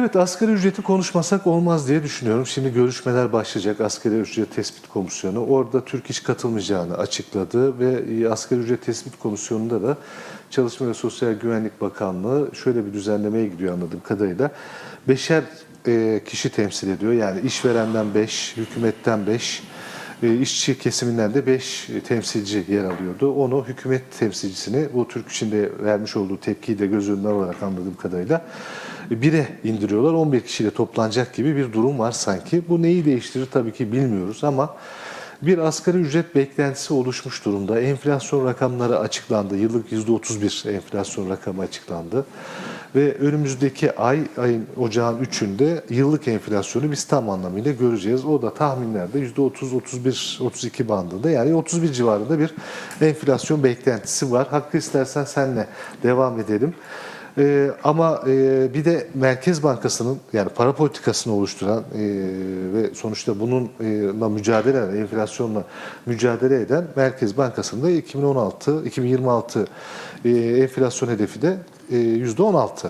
Evet asgari ücreti konuşmasak olmaz diye düşünüyorum. Şimdi görüşmeler başlayacak asgari ücret tespit komisyonu. Orada Türk İş katılmayacağını açıkladı ve e, asgari ücret tespit komisyonunda da Çalışma ve Sosyal Güvenlik Bakanlığı şöyle bir düzenlemeye gidiyor anladığım kadarıyla. Beşer e, kişi temsil ediyor. Yani işverenden 5, hükümetten 5, e, işçi kesiminden de 5 temsilci yer alıyordu. Onu hükümet temsilcisini bu Türk İş'in de vermiş olduğu tepkiyi de göz önüne alarak anladığım kadarıyla bire indiriyorlar. 11 kişiyle toplanacak gibi bir durum var sanki. Bu neyi değiştirir tabii ki bilmiyoruz ama bir asgari ücret beklentisi oluşmuş durumda. Enflasyon rakamları açıklandı. Yıllık %31 enflasyon rakamı açıklandı. Ve önümüzdeki ay, ayın ocağın 3'ünde yıllık enflasyonu biz tam anlamıyla göreceğiz. O da tahminlerde %30, 31, 32 bandında yani 31 civarında bir enflasyon beklentisi var. Hakkı istersen senle devam edelim. Ee, ama e, bir de Merkez Bankası'nın yani para politikasını oluşturan e, ve sonuçta bununla mücadele eden, enflasyonla mücadele eden Merkez Bankası'nın da 2016, 2026 e, enflasyon hedefi de e, %16.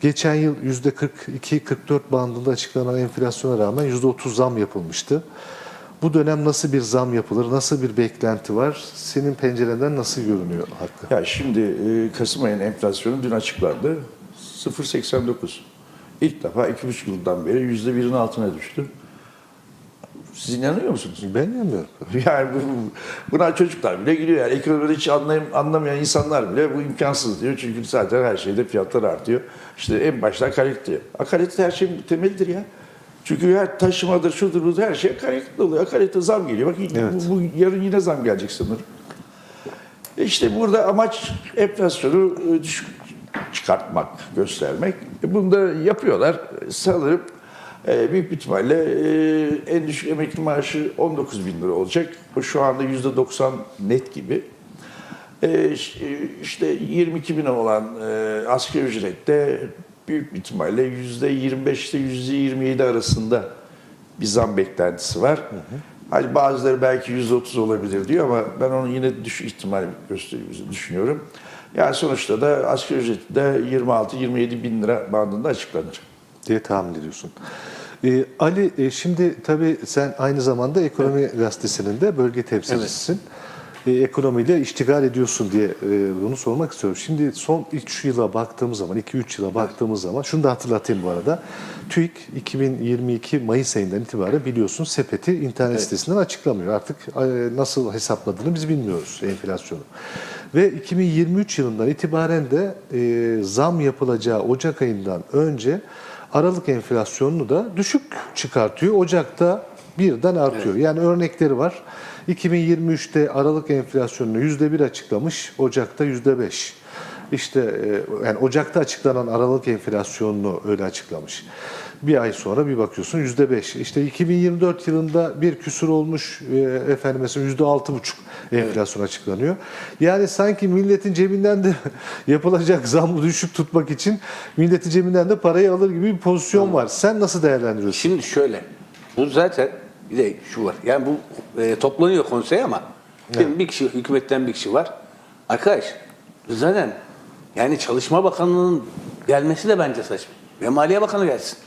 Geçen yıl %42-44 bandında açıklanan enflasyona rağmen %30 zam yapılmıştı. Bu dönem nasıl bir zam yapılır, nasıl bir beklenti var? Senin pencerenden nasıl görünüyor Hakkı? Ya şimdi e, Kasım ayının enflasyonu dün açıklandı. 0.89. İlk defa iki buçuk yıldan beri yüzde birin altına düştü. Siz inanıyor musunuz? Ben inanmıyorum. Yani bu, buna çocuklar bile gülüyor. Yani ekonomide hiç anlayım, anlamayan insanlar bile bu imkansız diyor. Çünkü zaten her şeyde fiyatlar artıyor. İşte en başta kalite. Kalite her şeyin temelidir ya. Çünkü her taşımadır, şudur, budur her şey akaryakıt oluyor. Akaryakıta zam geliyor. Bak Evet. bu, bu yarın yine zam gelecek sanırım. E İşte burada amaç enflasyonu e, düşük çıkartmak, göstermek. E Bunu da yapıyorlar. Sanırım büyük bir ihtimalle en düşük emekli maaşı 19 bin lira olacak. Bu şu anda yüzde 90 net gibi. İş- işte 22 bin olan asgari ücrette büyük ihtimalle yüzde 25 ile yüzde 27 arasında bir zam beklentisi var. Hani bazıları belki yüzde 30 olabilir diyor ama ben onu yine düşük ihtimal gösteriyor, düşünüyorum. Yani sonuçta da asgari ücreti de 26-27 bin lira bandında açıklanır. diye tahmin ediyorsun. Ee, Ali e, şimdi tabii sen aynı zamanda Ekonomi Gazetesi'nin de bölge temsilcisisin. Ee, ekonomiyle iştigal ediyorsun diye e, bunu sormak istiyorum. Şimdi son 3 yıla baktığımız zaman, 2-3 yıla baktığımız zaman, şunu da hatırlatayım bu arada. TÜİK 2022 Mayıs ayından itibaren biliyorsun sepeti internet sitesinden açıklamıyor. Artık e, nasıl hesapladığını biz bilmiyoruz enflasyonu. Ve 2023 yılından itibaren de e, zam yapılacağı Ocak ayından önce Aralık enflasyonunu da düşük çıkartıyor. Ocak'ta birden artıyor. Yani örnekleri var. 2023'te Aralık enflasyonunu %1 açıklamış, Ocak'ta %5. İşte e, yani Ocak'ta açıklanan Aralık enflasyonunu öyle açıklamış. Bir ay sonra bir bakıyorsun %5. İşte 2024 yılında bir küsur olmuş e, efendim mesela %6,5 enflasyon açıklanıyor. Yani sanki milletin cebinden de yapılacak zamı düşük tutmak için milletin cebinden de parayı alır gibi bir pozisyon var. Sen nasıl değerlendiriyorsun? Şimdi şöyle, bu zaten bir de şu var. Yani bu e, toplanıyor konsey ama şimdi bir kişi, hükümetten bir kişi var. Arkadaş, zaten yani Çalışma Bakanlığı'nın gelmesi de bence saçma. Ve Maliye Bakanı gelsin.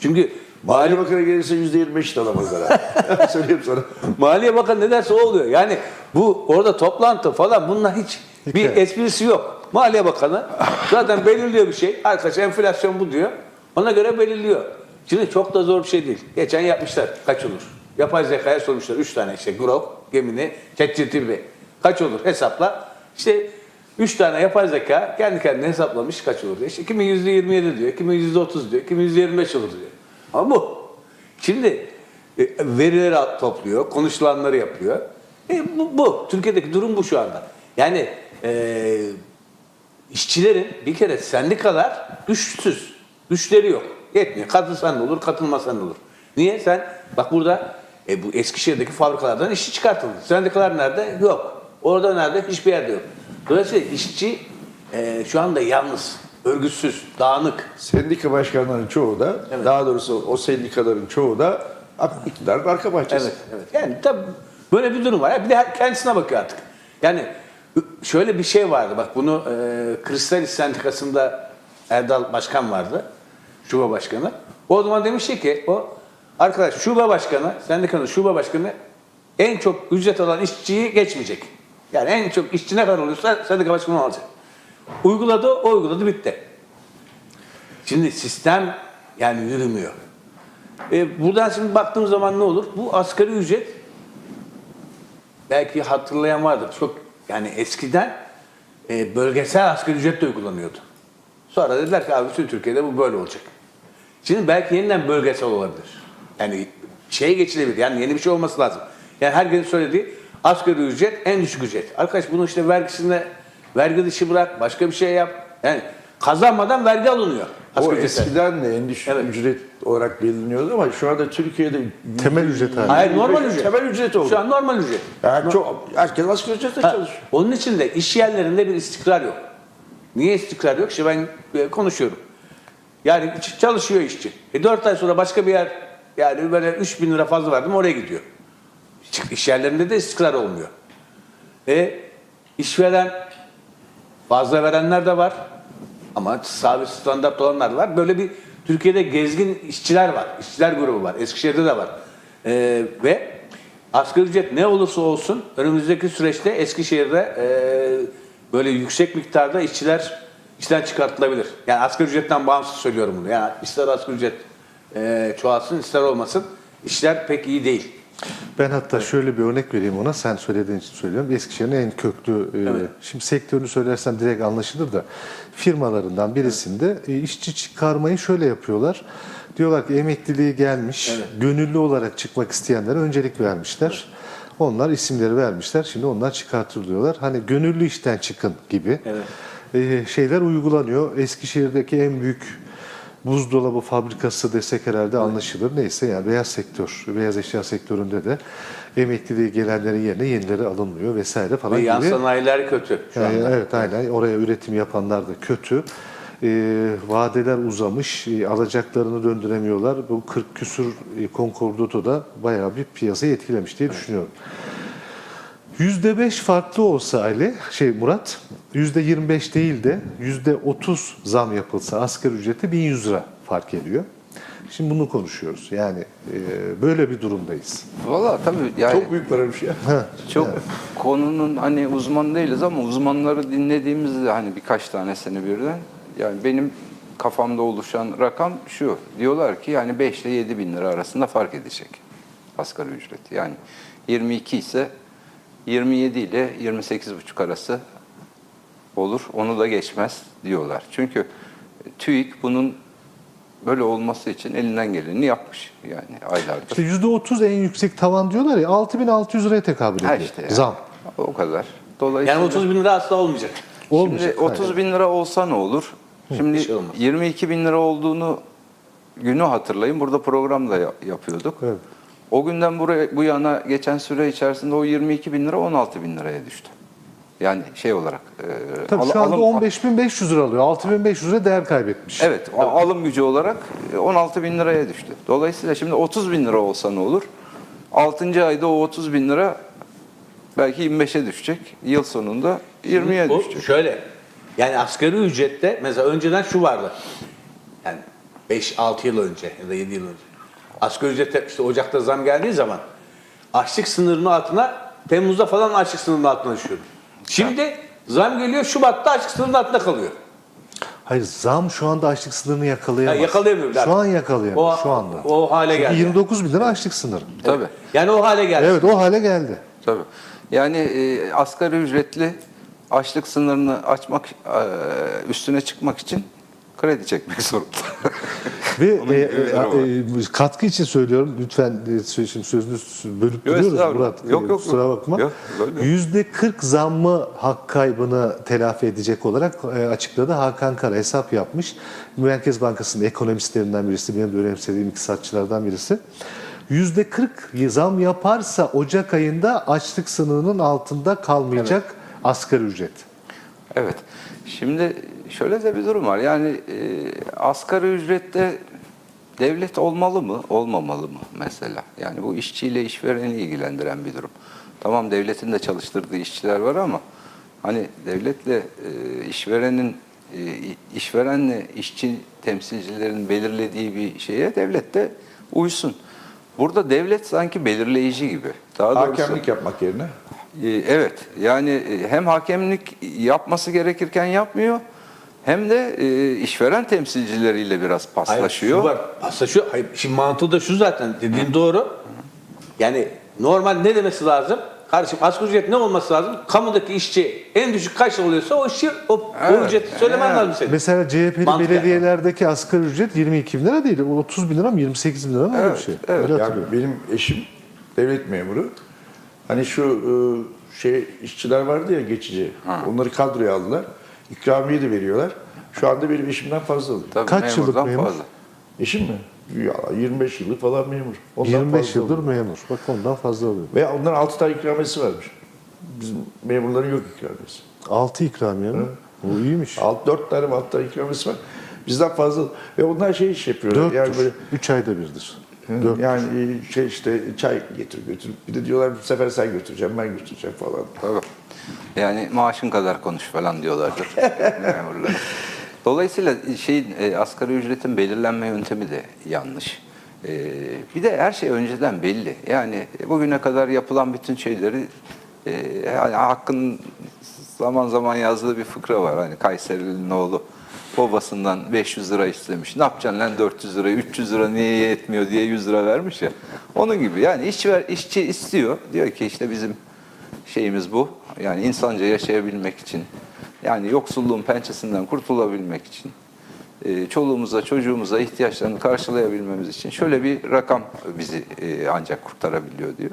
Çünkü Maliye Bakanı gelirse yüzde 25 de alamazlar. Söyleyeyim sana. Maliye Bakanı ne derse o oluyor. Yani bu orada toplantı falan bunlar hiç bir esprisi yok. Maliye Bakanı zaten belirliyor bir şey. Arkadaş enflasyon bu diyor. Ona göre belirliyor. Şimdi çok da zor bir şey değil. Geçen yapmışlar. Kaç olur? Yapay zekaya sormuşlar. Üç tane işte Grok, Gemini, ChatGPT. Kaç olur? Hesapla. İşte üç tane yapay zeka kendi kendine hesaplamış kaç olur diye. İşte kimin yüzde 27 diyor, kimin yüzde 30 diyor, kimin yüzde 25 olur diyor. Ama bu. Şimdi e, verileri topluyor, konuşulanları yapıyor. E, bu, bu. Türkiye'deki durum bu şu anda. Yani e, işçilerin bir kere sendikalar güçsüz. Güçleri yok. Yetmiyor. Katılsan da olur, katılmasan da olur. Niye? Sen bak burada e, bu Eskişehir'deki fabrikalardan işçi çıkartıldı. Sendikalar nerede? Yok. Orada nerede? Hiçbir yerde yok. Dolayısıyla işçi e, şu anda yalnız, örgütsüz, dağınık. Sendika başkanlarının çoğu da, Evet. daha doğrusu o sendikaların çoğu da iktidarın arka bahçesi. Evet, evet. Yani tabii böyle bir durum var. Ya Bir de kendisine bakıyor artık. Yani şöyle bir şey vardı. Bak bunu e, Kristalis Sendikası'nda Erdal Başkan vardı. Şube başkanı. O zaman demişti ki o arkadaş şube başkanı, sendikanın şube başkanı en çok ücret alan işçiyi geçmeyecek. Yani en çok işçi ne kadar oluyorsa sendika başkanı alacak. Uyguladı, o uyguladı bitti. Şimdi sistem yani yürümüyor. E, buradan şimdi baktığım zaman ne olur? Bu asgari ücret belki hatırlayan vardır. Çok yani eskiden e, bölgesel asgari ücret de uygulanıyordu. Sonra dediler ki abi bütün Türkiye'de bu böyle olacak. Şimdi belki yeniden bölgesel olabilir. Yani şeye geçilebilir. Yani yeni bir şey olması lazım. Yani herkesin söylediği asgari ücret en düşük ücret. Arkadaş bunu işte vergisinde vergi dışı bırak, başka bir şey yap. Yani kazanmadan vergi alınıyor. O eskiden de en düşük Evet. ücret olarak belirleniyordu ama şu anda Türkiye'de Temel ücret haline. Hayır normal ücret. Temel ücret oldu. Şu an normal ücret. Yani çok, herkes asgari ücretle Ha, çalışıyor. onun için de iş yerlerinde bir istikrar yok. Niye istikrar yok? İşte ben e, konuşuyorum. Yani çalışıyor işçi. E 4 ay sonra başka bir yer yani böyle 3 bin lira fazla verdim oraya gidiyor. İş yerlerinde de istikrar olmuyor. E işveren fazla verenler de var. Ama sabit standart olanlar var. Böyle bir Türkiye'de gezgin işçiler var. İşçiler grubu var. Eskişehir'de de var. Ee, ve asgari ücret ne olursa olsun önümüzdeki süreçte Eskişehir'de e, böyle yüksek miktarda işçiler işten çıkartılabilir. Yani asgari ücretten bağımsız söylüyorum bunu. Yani ister asgari ücret e, çoğalsın ister olmasın işler pek iyi değil. Ben hatta şöyle bir örnek vereyim ona. Sen söylediğin için söylüyorum. Eskişehir'in en köklü, e, Evet. şimdi sektörünü söylersem direkt anlaşılır da firmalarından birisinde e, işçi çıkarmayı şöyle yapıyorlar. Diyorlar ki emekliliği gelmiş, Evet. gönüllü olarak çıkmak isteyenlere öncelik vermişler. Onlar isimleri vermişler. Şimdi onlar çıkartılıyorlar. Hani gönüllü işten çıkın gibi Evet. E, şeyler uygulanıyor. Eskişehir'deki en büyük buzdolabı fabrikası desek herhalde anlaşılır. Neyse yani beyaz sektör, beyaz eşya sektöründe de emekliliği gelenlerin yerine yenileri alınmıyor vesaire falan Ve yan gibi. sanayiler kötü şu Yani anda. evet aynen oraya üretim yapanlar da kötü. Ee, vadeler uzamış, e, alacaklarını döndüremiyorlar. Bu 40 küsur e, konkordato da bayağı bir piyasayı etkilemiş diye düşünüyorum. %5 farklı olsa Ali, şey Murat, %25 değil de %30 zam yapılsa asgari ücrete 1100 lira fark ediyor. Şimdi bunu konuşuyoruz. Yani e, böyle bir durumdayız. Valla tabii yani Çok büyük paramış ya. çok konunun hani uzman değiliz ama uzmanları dinlediğimizde hani birkaç tanesini birden yani benim kafamda oluşan rakam şu. Diyorlar ki yani 5 ile 7 bin lira arasında fark edecek asgari ücret. Yani 22 ise 27 ile 28,5 arası olur. Onu da geçmez diyorlar. Çünkü TÜİK bunun böyle olması için elinden geleni yapmış yani aylardır. İşte %30 en yüksek tavan diyorlar ya 6600 liraya tekabül Ha ediyor. işte ya. Zam. O kadar. Dolayısıyla Yani 30 bin lira asla olmayacak. Olmayacak. Şimdi 30 bin lira olsa ne olur? Şimdi şey olmaz. 22 bin lira olduğunu günü hatırlayın. Burada programda ya- yapıyorduk. Evet. O günden buraya bu yana geçen süre içerisinde o 22 bin lira 16 bin liraya düştü. Yani şey olarak. e, Tabii al- şu anda alım- 15.500 lira alıyor. 6.500 lira değer kaybetmiş. Evet, o alım gücü olarak e, 16 bin liraya düştü. Dolayısıyla şimdi 30 bin lira olsa ne olur? 6. ayda o 30 bin lira belki 25'e düşecek. Yıl sonunda 20'ye O düşecek. Şöyle. Yani asgari ücrette mesela önceden şu vardı. Yani 5-6 yıl önce ya da 7 yıl önce. Asgari ücrette işte Ocak'ta zam geldiği zaman açlık sınırının altına Temmuz'da falan açlık sınırının altına düşüyordu. Şimdi zam geliyor Şubat'ta açlık sınırının altında kalıyor. Hayır zam şu anda açlık sınırını yakalayamaz. Ha, yakalayamıyor. Şu an yakalayamıyor. O- şu anda. o hale Çünkü geldi. 29 bin lira açlık sınırı. Tabii. Yani o hale geldi. Evet o hale geldi. Tabii. Yani e, asgari ücretli açlık sınırını açmak, e, üstüne çıkmak için kredi çekmek zorunda. Ve Onun e, e, e, katkı için söylüyorum. Lütfen e, şimdi sözünü bölüp Yok, duruyoruz. Murat. Yok, E, yok, Kusura yok. bakma. Yüzde 40 zammı hak kaybını telafi edecek olarak e, açıkladı. Hakan Kara hesap yapmış. Merkez Bankası'nın ekonomistlerinden birisi. Benim de önemsediğim iktisatçılardan birisi. Yüzde 40 zam yaparsa Ocak ayında açlık sınırının altında kalmayacak asgari ücret. evet. Şimdi şöyle de bir durum var. Yani e, asgari ücrette devlet olmalı mı, olmamalı mı mesela? Yani bu işçiyle işvereni ilgilendiren bir durum. Tamam devletin de çalıştırdığı işçiler var ama hani devletle e, işverenin e, işverenle işçi temsilcilerin belirlediği bir şeye devlet de uysun. Burada devlet sanki belirleyici gibi. Daha doğrusu, Hakemlik yapmak yerine. e, evet yani e, hem hakemlik yapması gerekirken yapmıyor hem de e, işveren temsilcileriyle biraz Hayır, paslaşıyor. şu var. Paslaşıyor. Hayır, şimdi mantığı da şu zaten. Dediğin doğru. Yani normal ne demesi lazım? Kardeşim asgari ücret ne olması lazım? Kamudaki işçi en düşük kaç oluyorsa o işçi o, o Evet, ücreti söylemen evet. lazım senin. Mesela CHP'li Mantık belediyelerdeki asgari ücret 22 bin lira değil. O 30 bin lira mı 28 bin lira mı öyle bir Evet, şey. evet. Öyle Yani benim eşim devlet memuru. Hani şu e, şey işçiler vardı ya geçici. Onları kadroya aldılar. İkramiye de veriyorlar. Şu anda benim eşimden fazla alıyor. Tabii Kaç yıllık memur? fazla. Eşim mi? Ya 25 yıllık falan memur. Ondan 25 fazla yıldır alıyor. memur. Bak ondan fazla alıyor. Ve onların 6 tane ikramiyesi varmış. Bizim memurların yok ikramiyesi. 6 ikramiye mi? Bu iyiymiş. 6 4 tane mi 6 tane ikramiyesi var. Bizden fazla. Ve onlar şey iş yapıyorlar. 4 yani böyle 3 ayda birdir. Dört. yani şey işte çay getir götür. Bir de diyorlar bu sefer sen götüreceğim ben götüreceğim falan. Tabii. Yani maaşın kadar konuş falan diyorlardır memurlara. Dolayısıyla şey e, asgari ücretin belirlenme yöntemi de yanlış. E, bir de her şey önceden belli. Yani bugüne kadar yapılan bütün şeyleri e, yani Hakk'ın zaman zaman yazdığı bir fıkra var. Hani Kayserili'nin oğlu babasından 500 lira istemiş. Ne yapacaksın lan 400 lira, 300 lira niye yetmiyor diye 100 lira vermiş ya. Onun gibi yani işçi, işçi istiyor. Diyor ki işte bizim şeyimiz bu. Yani insanca yaşayabilmek için, yani yoksulluğun pençesinden kurtulabilmek için, e, çoluğumuza, çocuğumuza ihtiyaçlarını karşılayabilmemiz için şöyle bir rakam bizi e, ancak kurtarabiliyor diyor.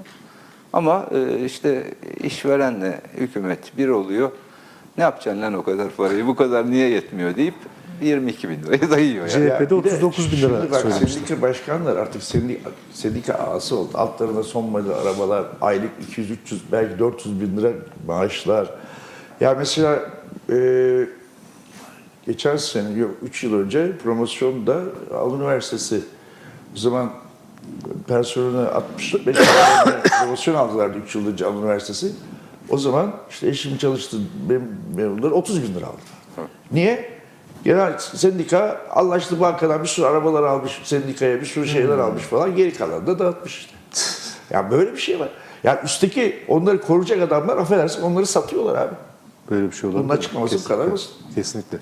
Ama e, işte işverenle hükümet bir oluyor. Ne yapacaksın lan o kadar parayı, bu kadar niye yetmiyor deyip 22 bin liraya dayıyor. Yani. CHP'de bir de 39 bin lira bak. Sendika başkanlar artık sendika, sendika ağası oldu. Altlarında son model arabalar, aylık 200-300 belki 400 bin lira maaşlar. Ya mesela e, geçen sene, yok 3 yıl önce promosyonda Al Üniversitesi o zaman personeli 65 bin lira promosyon aldılardı 3 yıl önce Al Üniversitesi. O zaman işte eşim çalıştı mem- memurlar 30 bin lira aldı. Niye? Genel sendika anlaştı bankadan bir sürü arabalar almış sendikaya bir sürü şeyler almış falan geri kalanı da dağıtmış işte. ya böyle bir şey var. Ya üstteki onları koruyacak adamlar affedersin onları satıyorlar abi. Böyle bir şey olabilir. Bunun açıklaması bu kadar basit. Kesinlikle.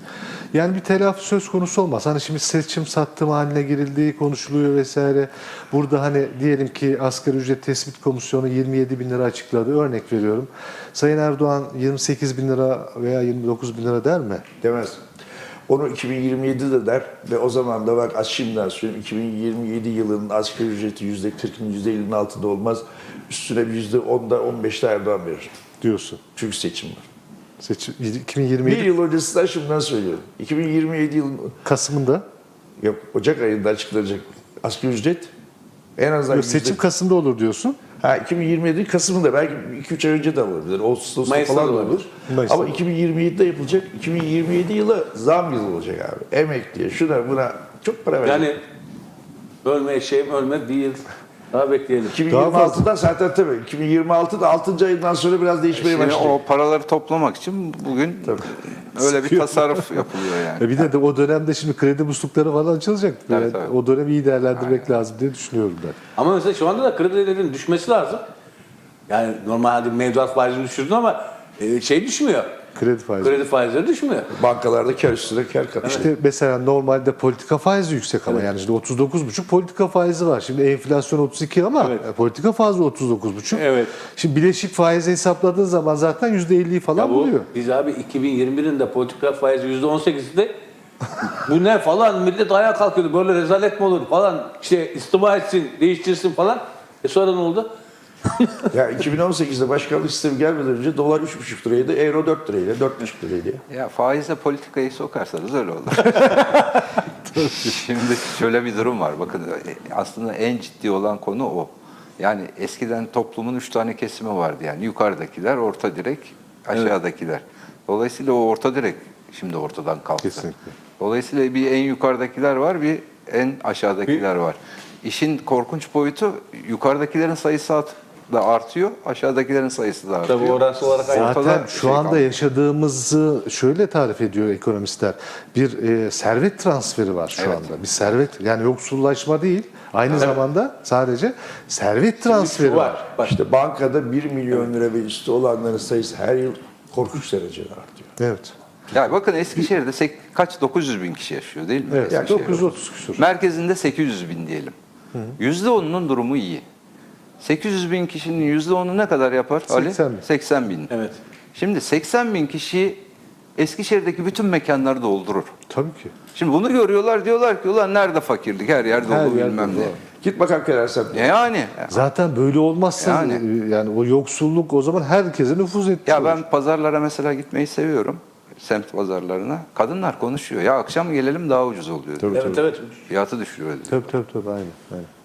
Yani bir telafi söz konusu olmaz. Hani şimdi seçim sattım haline girildiği konuşuluyor vesaire. Burada hani diyelim ki asgari ücret tespit komisyonu 27 bin lira açıkladı. Örnek veriyorum. Sayın Erdoğan 28 bin lira veya 29 bin lira der mi? Demez. Onu 2027'de der ve o zaman da bak az şimdiden söyleyeyim 2027 yılının asgari ücreti %40'ın %50'nin altında olmaz. Üstüne bir %10'da 15'te Erdoğan verir. Diyorsun. Çünkü seçim var. Seçim, Bir 2027 yıl öncesinden şimdiden söylüyorum. 2027 yılın Kasım'ında. yok Ocak ayında açıklanacak asgari ücret en azından Yok, seçim yüzde- Kasım'da olur diyorsun. Ha 2027 Kasım'ında belki 2-3 ay önce de olabilir. Ağustos'ta Mayıs'ta falan da olabilir. olur. Mayıs'ta Ama da. 2027'de yapılacak. 2027 yılı zam yılı olacak abi. Emekliye şuna buna çok para verecek. Yani ölme şey ölme değil. Daha bekleyelim. 2026'da zaten tabii 2026'da 6. ayından sonra biraz değişmeye Şimdi başlayacak. o paraları toplamak için bugün öyle bir tasarruf yapılıyor yani. E bir de, de o dönemde şimdi kredi muslukları falan açılacak. Tabii, Yani tabii. O dönemi iyi değerlendirmek lazım diye düşünüyorum ben. Ama mesela şu anda da kredilerin düşmesi lazım. Yani normal hadi mevduat faizini düşürdün ama e, şey düşmüyor. Kredi faizi. Kredi faizleri düşmüyor. Bankalarda kar üstüne kar katıyor. İşte mesela normalde politika faizi yüksek ama yani şimdi 39,5 politika faizi var. Şimdi enflasyon 32 ama Evet. politika faizi 39,5. Evet. Şimdi bileşik faizi hesapladığın zaman zaten %50'yi falan Ya bu, buluyor. biz abi 2021'in de politika faizi %18'de bu ne falan millet ayağa kalkıyordu böyle rezalet mi olur falan işte istifa etsin değiştirsin falan. E sonra ne oldu? Ya 2018'de başkanlık sistemi gelmeden önce dolar 3,5 liraydı, euro 4 liraydı, 4,5 liraydı. Ya faizle politikayı sokarsanız öyle olur. Şimdi şöyle bir durum var. Bakın aslında en ciddi olan konu o. Yani eskiden toplumun üç tane kesimi vardı. Yani yukarıdakiler, orta direk, aşağıdakiler. Dolayısıyla o orta direk şimdi ortadan kalktı. Kesinlikle. Dolayısıyla bir en yukarıdakiler var, bir en aşağıdakiler var. İşin korkunç boyutu yukarıdakilerin sayısı da artıyor, aşağıdakilerin sayısı da artıyor. Tabii orası olarak Zaten bir şu şey anda kalmadı. yaşadığımızı şöyle tarif ediyor ekonomistler. Bir e, servet transferi var şu Evet. anda. Bir servet yani yoksullaşma değil. Aynı zamanda sadece servet transferi Şu var. var. Bak, İşte bankada 1 milyon lira ve üstü olanların sayısı her yıl korkunç derecede artıyor. Evet. Ya bakın Eskişehir'de sek- kaç 900 bin kişi yaşıyor değil mi? Evet. Eskişehir'de. 930 küsur. Merkezinde 800 bin diyelim. Yüzde onunun durumu iyi. 800 bin kişinin yüzde onu ne kadar yapar Ali? 80 bin. 80 bin. Evet. Şimdi 80 bin kişi Eskişehir'deki bütün mekanları doldurur. Tabii ki. Şimdi bunu görüyorlar diyorlar ki ulan nerede fakirlik her yer dolu Her yer bilmem dolu. ne. Git bakalım Kenar E yani. Zaten böyle olmazsa Yani. yani, o yoksulluk o zaman herkese nüfuz etti. Ya ben pazarlara mesela gitmeyi seviyorum. Semt pazarlarına. Kadınlar konuşuyor. Ya akşam gelelim daha ucuz oluyor. Tabii, Evet evet. Fiyatı düşürüyor diyor. Tabii tabii tabii aynen. aynen.